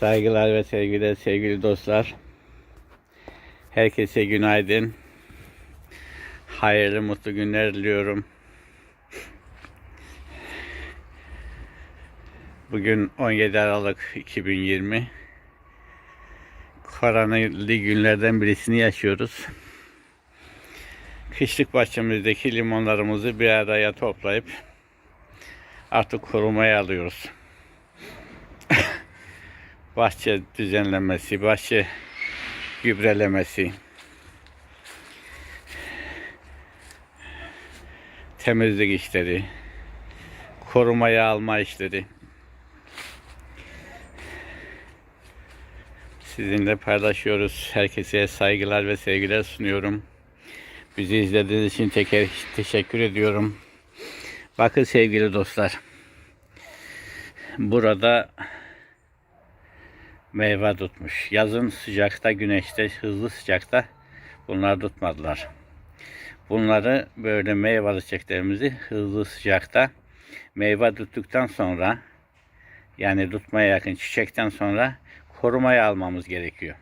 Saygılar ve sevgiler sevgili dostlar. Herkese günaydın. Hayırlı mutlu günler diliyorum. Bugün 17 Aralık 2020. Koronalı günlerden birisini yaşıyoruz. Kışlık bahçemizdeki limonlarımızı bir araya toplayıp artık korumaya alıyoruz. Bahçe düzenlemesi, bahçe gübrelemesi, temizlik işleri, korumaya alma işleri. Sizinle paylaşıyoruz. Herkese saygılar ve sevgiler sunuyorum. Bizi izlediğiniz için tekrar teşekkür ediyorum. Bakın sevgili dostlar. Burada meyve tutmuş. Yazın sıcakta, güneşte, hızlı sıcakta bunlar tutmadılar. Bunları böyle meyveli çiçeklerimizi hızlı sıcakta meyve tuttuktan sonra yani tutmaya yakın çiçekten sonra korumaya almamız gerekiyor.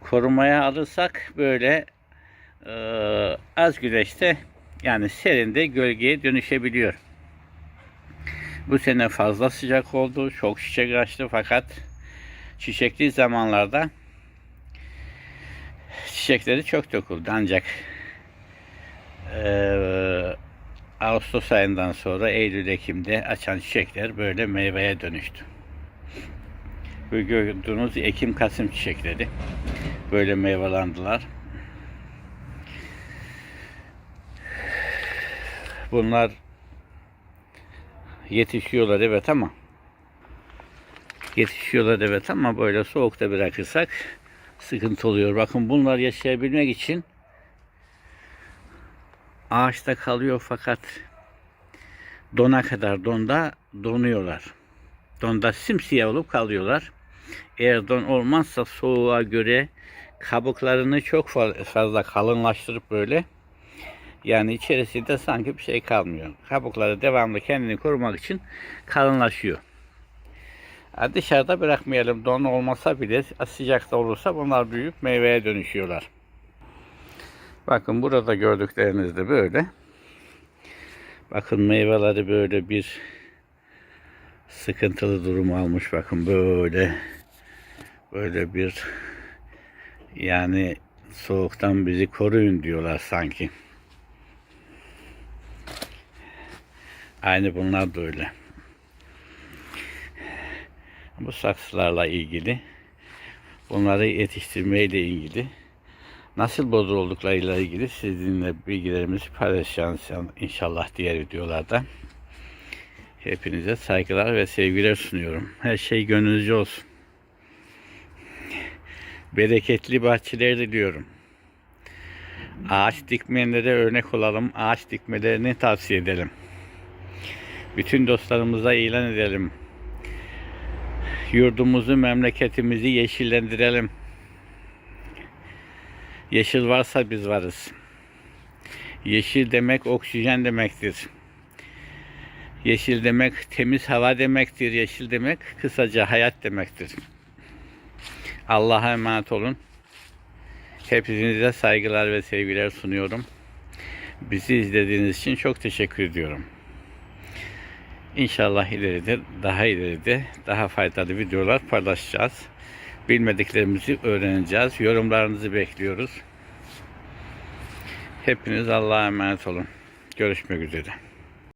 Korumaya alırsak böyle e, az güneşte yani serinde gölgeye dönüşebiliyor. Bu sene fazla sıcak oldu. Çok çiçek açtı fakat çiçekli zamanlarda çiçekleri çok döküldü. Ancak eee, Ağustos ayından sonra Eylül Ekim'de açan çiçekler böyle meyveye dönüştü. Bu gördüğünüz Ekim Kasım çiçekleri böyle meyvelandılar. Bunlar yetişiyorlar evet ama yetişiyorlar evet ama böyle soğukta bırakırsak sıkıntı oluyor. Bakın bunlar yaşayabilmek için ağaçta kalıyor fakat dona kadar donda donuyorlar. Donda simsiyah olup kalıyorlar. Eğer don olmazsa soğuğa göre kabuklarını çok fa- fazla kalınlaştırıp böyle yani içerisinde sanki bir şey kalmıyor. Kabukları devamlı kendini korumak için kalınlaşıyor. Dışarıda bırakmayalım. Don olmasa bile sıcakta olursa bunlar büyüyüp meyveye dönüşüyorlar. Bakın burada gördükleriniz de böyle. Bakın meyveleri böyle bir sıkıntılı durum almış. Bakın böyle böyle bir yani soğuktan bizi koruyun diyorlar sanki. Aynı bunlar da öyle. Bu saksılarla ilgili, bunları yetiştirmeyle ilgili, nasıl bozulduklarıyla ilgili sizinle bilgilerimizi paylaşacağız inşallah diğer videolarda. Hepinize saygılar ve sevgiler sunuyorum. Her şey gönlünüzce olsun. Bereketli bahçeler diliyorum. Ağaç dikmeyenlere örnek olalım. Ağaç dikmelerini tavsiye edelim. Bütün dostlarımıza ilan edelim. Yurdumuzu, memleketimizi yeşillendirelim. Yeşil varsa biz varız. Yeşil demek oksijen demektir. Yeşil demek temiz hava demektir. Yeşil demek kısaca hayat demektir. Allah'a emanet olun. Hepinize saygılar ve sevgiler sunuyorum. Bizi izlediğiniz için çok teşekkür ediyorum. İnşallah ileride, daha ileride daha faydalı videolar paylaşacağız. Bilmediklerimizi öğreneceğiz. Yorumlarınızı bekliyoruz. Hepiniz Allah'a emanet olun. Görüşmek üzere.